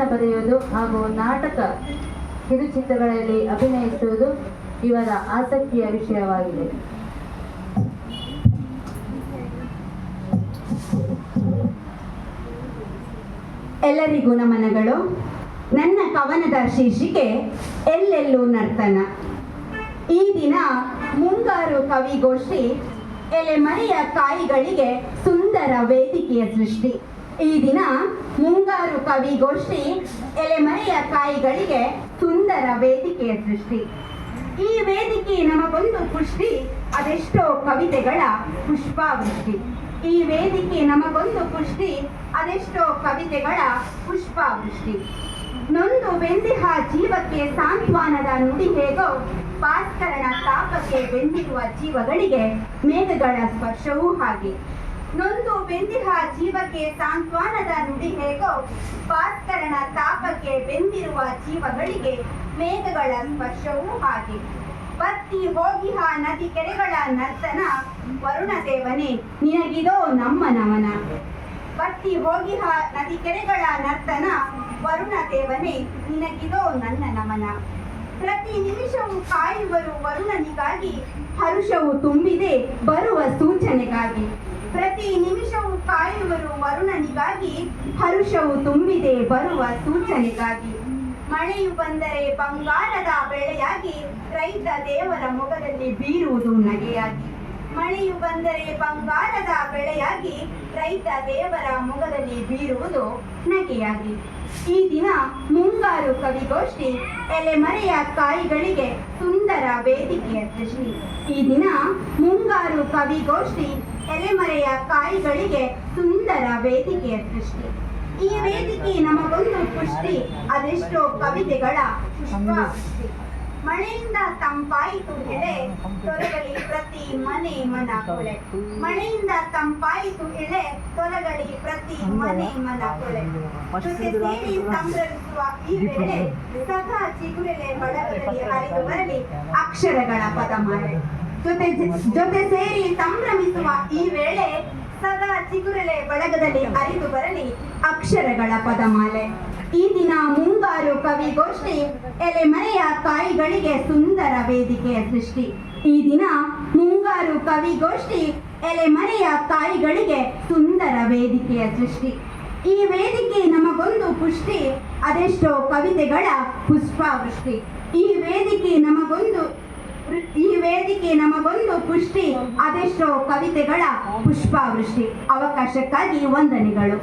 ಲೇಖನ ಬರೆಯುವುದು ಹಾಗೂ ನಾಟಕ ಕಿರುಚಿತ್ರಗಳಲ್ಲಿ ಅಭಿನಯಿಸುವುದು ಇವರ ಆಸಕ್ತಿಯ ವಿಷಯವಾಗಿದೆ. ಎಲ್ಲರಿಗೂ ನಮನಗಳು. ನನ್ನ ಕವನದ ಶೀರ್ಷಿಕೆ ಎಲ್ಲೆಲ್ಲೂ ನರ್ತನ. ಈ ದಿನ ಮುಂಗಾರು ಕವಿಗೋಷ್ಠಿ ಎಲೆಮರೆಯ ಕಾಯಿಗಳಿಗೆ ಸುಂದರ ವೇದಿಕೆಯ ಸೃಷ್ಟಿ. ಈ ದಿನ ಮುಂಗಾರು ಕವಿಗೋಷ್ಠಿ ಎಲೆಮರೆಯ ಕಾಯಿಗಳಿಗೆ ಸುಂದರ ವೇದಿಕೆಯ ಸೃಷ್ಟಿ. ಈ ವೇದಿಕೆ ನಮಗೊಂದು ಪುಷ್ಟಿ, ಅದೆಷ್ಟೋ ಕವಿತೆಗಳ ಪುಷ್ಪಾವೃಷ್ಟಿ. ಈ ವೇದಿಕೆ ನಮಗೊಂದು ಪುಷ್ಟಿ, ಅದೆಷ್ಟೋ ಕವಿತೆಗಳ ಪುಷ್ಪಾವೃಷ್ಟಿ. ನೊಂದು ಬೆಂದಿಹ ಜೀವಕ್ಕೆ ಸಾಂತ್ವನದ ನುಡಿ ಹೇಗೋ, ಭಾಸ್ಕರನ ತಾಪಕ್ಕೆ ಬೆಂದಿರುವ ಜೀವಗಳಿಗೆ ಮೇಘಗಳ ಸ್ಪರ್ಶವೂ ಹಾಗೆ. ನೊಂದು ಬೆಂದಿಹ ಜೀವಕ್ಕೆ ಸಾಂತ್ವನದ ನುಡಿ ಹೇಗೋ, ಭಾಸ್ಕರನ ತಾಪಕ್ಕೆ ಬೆಂದಿರುವ ಜೀವಗಳಿಗೆ ಮೇಘಗಳ ಸ್ಪರ್ಶವೂ ಹಾಗೆ. ಬತ್ತಿ ಹೋಗಿಹ ನದಿ ಕೆರೆಗಳ ನರ್ತನ ವರುಣ ದೇವನೇ, ನಿನಗಿದೋ ನಮ್ಮ ನಮನ. ಬತ್ತಿ ಹೋಗಿಹ ನದಿ ಕೆರೆಗಳ ನರ್ತನ ವರುಣ ದೇವನೇ, ನಿನಗಿದೋ ನನ್ನ ನಮನ. ಪ್ರತಿ ನಿಮಿಷವೂ ಕಾಯುವರು ವರುಣನಿಗಾಗಿ, ಹರುಷವು ತುಂಬಿದೆ ಬರುವ ಸೂಚನೆಗಾಗಿ. ಪ್ರತಿ ನಿಮಿಷವೂ ಕಾಯುವರು ವರುಣನಿಗಾಗಿ, ಹರುಷವು ತುಂಬಿದೆ ಬರುವ ಸೂಚನೆಗಾಗಿ. ಮಳೆಯು ಬಂದರೆ ಬಂಗಾರದ ಬೆಳೆಯಾಗಿ, ರೈತ ದೇವರ ಮೊಗದಲ್ಲಿ ಬೀರುವುದು ನಗೆಯಾಗಿ. ಮಳೆಯು ಬಂದರೆ ಬಂಗಾರದ ಬೆಳೆಯಾಗಿ, ರೈತ ದೇವರ ಮೊಗದಲ್ಲಿ ಬೀರುವುದು ನಗೆಯಾಗಿ. ಈ ದಿನ ಮುಂಗಾರು ಕವಿಗೋಷ್ಠಿ, ಎಲೆಮರೆಯ ಕಾಯಿಗಳಿಗೆ ಸುಂದರ ವೇದಿಕೆಯ ಸೃಷ್ಟಿ. ಈ ದಿನ ಮುಂಗಾರು ಕವಿಗೋಷ್ಠಿ ಎಲೆಮರೆಯ ಕಾಯಿಗಳಿಗೆ ಸುಂದರ ವೇದಿಕೆಯ ಸೃಷ್ಟಿ. ಈ ವೇದಿಕೆ ನಮಗೊಂದು ಪುಷ್ಟಿ ಅದೆಷ್ಟೋ ಕವಿತೆಗಳ ಪುಷ್ಪಾವೃಷ್ಟಿ. ಮಳೆಯಿಂದ ತಂಪಾಯಿತು ಎಳೆ ತೊಲಗಲಿ ಪ್ರತಿ ಮನೆ ಮನ ಕೊಳೆ. ಮಳೆಯಿಂದ ತಂಪಾಯಿತು ಎಳೆ ತೊಲಗಲಿ ಪ್ರತಿ ಮನೆ ಮನ ಕೊಳೆ. ಜೊತೆ ಸೇರಿ ಸಂಭ್ರಮಿಸುವ ಈ ವೇಳೆ ಸದಾ ಚಿಗುರೆಲೆ ಬಡವರಲ್ಲಿ ಹರಿದು ಬರಲಿ ಅಕ್ಷರಗಳ ಪದಮಾಲೆ ಜೊತೆ ಜೊತೆ ಸೇರಿ ಸಂಭ್ರಮಿಸುವ ಈ ವೇಳೆ ಸದಾ ಚಿಗುರಲೆ ಬಳಗದಲ್ಲಿ ಅರಿತು ಬರಲಿ ಅಕ್ಷರಗಳ ಪದಮಾಲೆ. ಈ ದಿನ ಮುಂಗಾರು ಕವಿಗೋಷ್ಠಿ ಎಲೆಮರೆಯ ಕಾಯಿಗಳಿಗೆ ಸುಂದರ ವೇದಿಕೆಯ ಸೃಷ್ಟಿ. ಈ ದಿನ ಮುಂಗಾರು ಕವಿಗೋಷ್ಠಿ ಎಲೆಮರೆಯ ಕಾಯಿಗಳಿಗೆ ಸುಂದರ ವೇದಿಕೆಯ ಸೃಷ್ಟಿ. ಈ ವೇದಿಕೆ ನಮಗೊಂದು ಪುಷ್ಟಿ, ಅದೆಷ್ಟೋ ಕವಿತೆಗಳ ಪುಷ್ಪಾವೃಷ್ಟಿ. ಈ ವೇದಿಕೆ ನಮಗೊಂದು ಈ ವೇದಿಕೆ ನಮಗೊಂದು ಪುಷ್ಟಿ ಅದೆಷ್ಟೋ ಕವಿತೆಗಳ ಪುಷ್ಪಾವೃಷ್ಟಿ ಅವಕಾಶಕ್ಕಾಗಿ ವಂದನೆಗಳು.